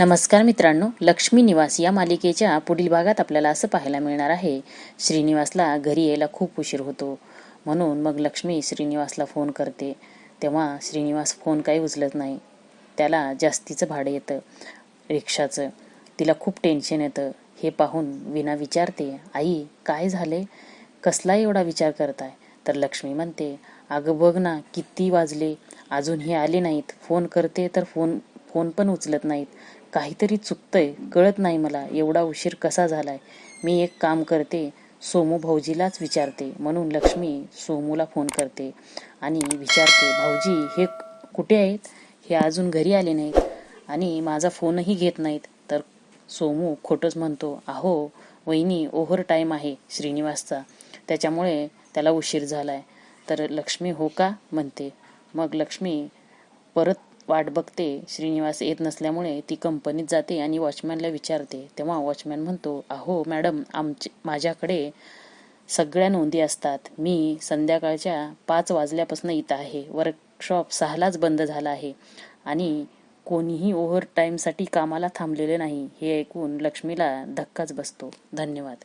नमस्कार मित्रांनो लक्ष्मी निवास या मालिकेच्या पुढील भागात आपल्याला असं पाहायला मिळणार आहे श्रीनिवासला घरी यायला खूप उशीर होतो. म्हणून मग लक्ष्मी श्रीनिवासला फोन करते. तेव्हा श्रीनिवास फोन काही उचलत नाही. त्याला जास्तीचं भाडं येतं रिक्षाचं. तिला खूप टेन्शन येतं. हे पाहून विना विचारते आई काय झाले? कसला एवढा विचार करताय? तर लक्ष्मी म्हणते अगं बघ ना किती वाजले. अजून हे आले नाहीत. फोन करते तर फोन फोन पण उचलत नाहीत. काहीतरी चुकतंय कळत नाही मला एवढा उशीर कसा झालाय. मी एक काम करते सोमू भाऊजीलाच विचारते म्हणून लक्ष्मी सोमूला फोन करते आणि विचारते भाऊजी हे कुठे आहेत? हे अजून घरी आले नाहीत आणि माझा फोनही घेत नाहीत. तर सोमू खोटंच म्हणतो अहो वहिनी ओव्हर टाईम आहे श्रीनिवासचा त्याच्यामुळे त्याला उशीर झाला आहे तर लक्ष्मी हो का? म्हणते. मग लक्ष्मी परत वाट बघते श्रीनिवास येत नसल्यामुळे ती कंपनीत जाते आणि वॉचमॅनला विचारते. तेव्हा वॉचमॅन म्हणतो अहो मॅडम आमचे माझ्याकडे सगळ्या नोंदी असतात. मी संध्याकाळच्या पाच वाजल्यापासून इथं आहे. वर्कशॉप सहालाच बंद झाला आहे आणि कोणीही ओव्हर टाईमसाठी कामाला थांबलेले नाही. हे ऐकून लक्ष्मीला धक्काच बसतो. धन्यवाद.